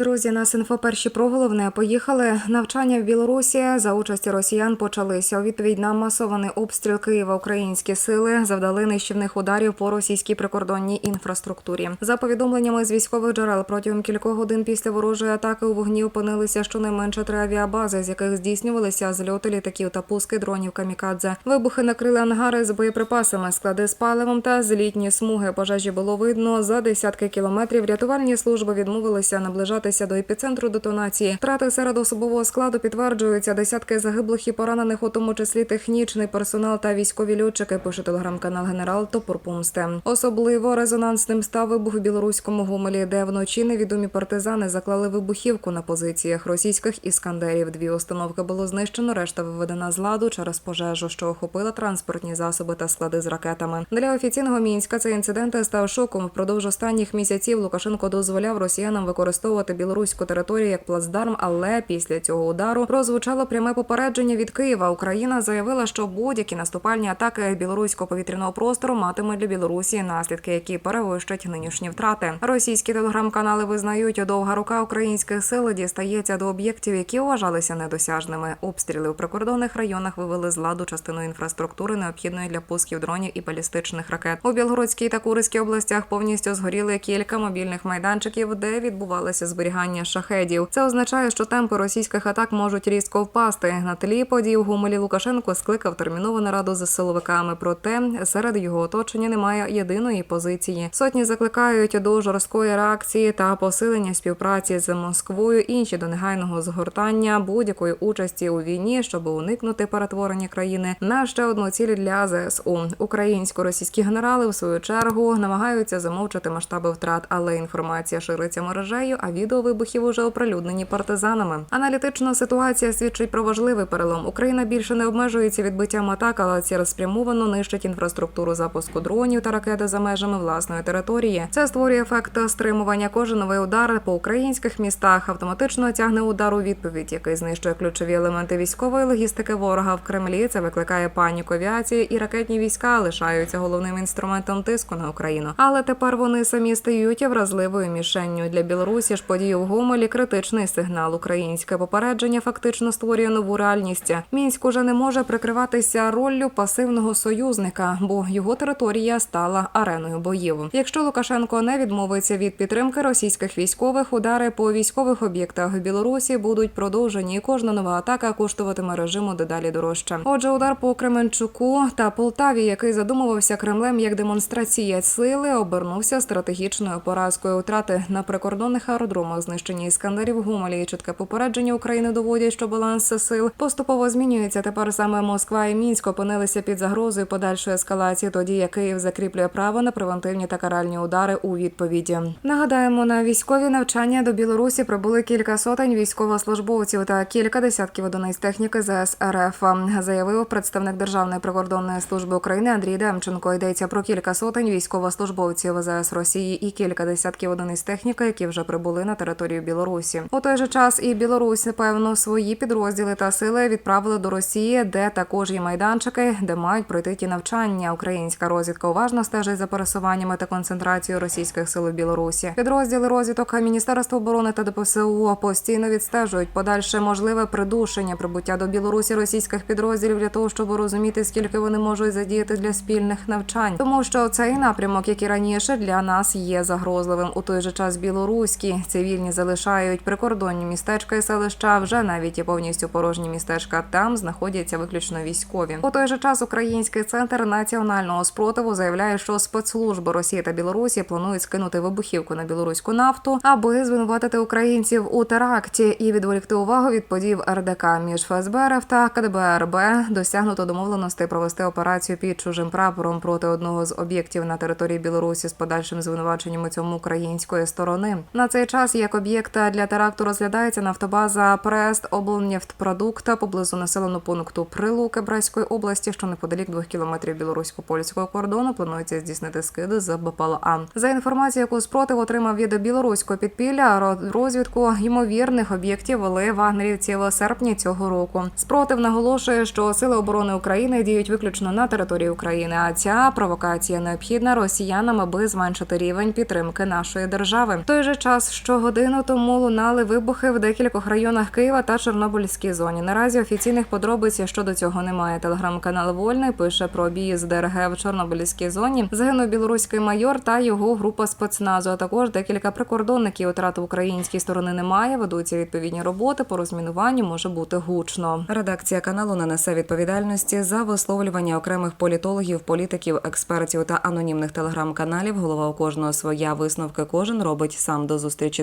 Друзі, нас інфо перші про головне поїхали. Навчання в Білорусі за участі росіян почалися. У відповідь на масований обстріл Києва українські сили завдали нищівних ударів по російській прикордонній інфраструктурі. За повідомленнями з військових джерел протягом кількох годин після ворожої атаки у вогні опинилися щонайменше три авіабази, з яких здійснювалися зльоти літаків та пуски дронів камікадзе. Вибухи накрили ангари з боєприпасами, склади з паливом та злітні смуги. Пожежі було видно за десятки кілометрів. Рятувальні служби відмовилися наближатися до епіцентру детонації. Втрати серед особового складу підтверджуються. Десятки загиблих і поранених, у тому числі технічний персонал та військові льотчики. Пише телеграм-канал Генерал Топор Помсти. Особливо резонансним став вибух у білоруському гумелі, де вночі невідомі партизани заклали вибухівку на позиціях російських іскандерів. Дві установки було знищено. Решта виведена з ладу через пожежу, що охопила транспортні засоби та склади з ракетами. Для офіційного мінська цей інцидент став шоком. Впродовж останніх місяців Лукашенко дозволяв росіянам використовувати білоруську територію як плацдарм, але після цього удару прозвучало пряме попередження від Києва. Україна заявила, що будь-які наступальні атаки білоруського повітряного простору матимуть для Білорусі наслідки, які перевищать нинішні втрати. Російські телеграм-канали визнають, довга рука українських сил дістається до об'єктів, які вважалися недосяжними. Обстріли у прикордонних районах вивели з ладу частину інфраструктури, необхідної для пусків дронів і балістичних ракет. У Білгородській та Курській областях повністю згоріли кілька мобільних майданчиків, де відбувалося зберігання шахедів. Це означає, що темпи російських атак можуть різко впасти. На тлі подій у Гумелі Лукашенко скликав термінову нараду з силовиками. Проте серед його оточення немає єдиної позиції. Сотні закликають до жорсткої реакції та посилення співпраці з Москвою. Інші до негайного згортання будь-якої участі у війні, щоб уникнути перетворення країни на ще одну ціль для ЗСУ. Українсько-російські генерали в свою чергу намагаються замовчати масштаби втрат, але інформація шириться мережею, а відео вибухів уже оприлюднені партизанами. Аналітична ситуація свідчить про важливий перелом. Україна більше не обмежується відбиттям атак, але цілеспрямовано нищить інфраструктуру запуску дронів та ракети за межами власної території. Це створює ефект стримування. Кожен новий удар по українських містах автоматично тягне удар у відповідь, який знищує ключові елементи військової логістики ворога в Кремлі. Це викликає паніку авіації і ракетні війська лишаються головним інструментом тиску на Україну. Але тепер вони самі стають вразливою мішенню для Білорусі. ж події в Гомелі критичний сигнал. Українське попередження фактично створює нову реальність. Мінськ уже не може прикриватися роллю пасивного союзника, бо його територія стала ареною боїв. Якщо Лукашенко не відмовиться від підтримки російських військових, удари по військових об'єктах Білорусі будуть продовжені. і Кожна нова атака коштуватиме режиму дедалі дорожче. Отже, удар по Кременчуку та Полтаві, який задумувався Кремлем як демонстрація сили, обернувся стратегічною поразкою. Втрати на прикордонних аеродромах, знищення іскандерів Гумалі і чітке попередження України доводять, що баланс сил поступово змінюється. Тепер саме Москва і Мінськ опинилися під загрозою подальшої ескалації, тоді як Київ закріплює право на превентивні та каральні удари у відповіді. Нагадаємо, на військові навчання до Білорусі прибули кілька сотень військовослужбовців та кілька десятків одиниць техніки ЗС РФ, заявив представник Державної прикордонної служби України Андрій Демченко. Йдеться про кілька сотень військовослужбовців ЗС Росії і кілька десятків одиниць техніки, які вже прибули на територію Білорусі. У той же час і Білорусь, певно, свої підрозділи та сили відправили до Росії, де також є майданчики, де мають пройти ті навчання. Українська розвідка уважно стежить за пересуваннями та концентрацією російських сил у Білорусі. Підрозділи розвідок Міністерства оборони та ДПСУ постійно відстежують подальше можливе придушення прибуття до Білорусі російських підрозділів для того, щоб розуміти, скільки вони можуть задіяти для спільних навчань, тому що цей напрямок, як і раніше, для нас є загрозливим. У той же час білоруські цивільні залишають прикордонні містечка і селища. Вже навіть і повністю порожні містечка. Там знаходяться виключно військові. У той же час український центр національного спротиву заявляє, що спецслужби Росії та Білорусі планують скинути вибухівку на білоруську нафту, аби звинуватити українців у теракті і відволікти увагу від подій РДК між ФСБ РФ та КДБ РБ досягнуто домовленості провести операцію під чужим прапором проти одного з об'єктів на території Білорусі з подальшим звинуваченням у цьому української сторони. На цей час як об'єкта для теракту розглядається нафтобаза Прест облнефтпродукта поблизу населеного пункту Прилуки Братської області, що неподалік двох кілометрів білорусько-польського кордону. Планується здійснити скиди з БПЛА. За інформацією, яку спротив отримав від білоруського підпілля, ро- розвідку ймовірних об'єктів вели вагнерівці в серпні цього року. Спротив наголошує, що сили оборони України діють виключно на території України. А ця провокація необхідна росіянам, аби зменшити рівень підтримки нашої держави. В той же час, що годину тому лунали вибухи в декількох районах Києва та Чорнобильській зоні. Наразі офіційних подробиць щодо цього немає. Телеграм-канал Вольний пише про об'їзд ДРГ в Чорнобильській зоні. Загинув білоруський майор та його група спецназу. А також декілька прикордонників. Утрат української сторони немає. Ведуться відповідні роботи. По розмінуванню може бути гучно. Редакція каналу не несе відповідальності за висловлювання окремих політологів, політиків, експертів та анонімних телеграм-каналів. Голова у кожного своя висновки. Кожен робить сам до зустрічі.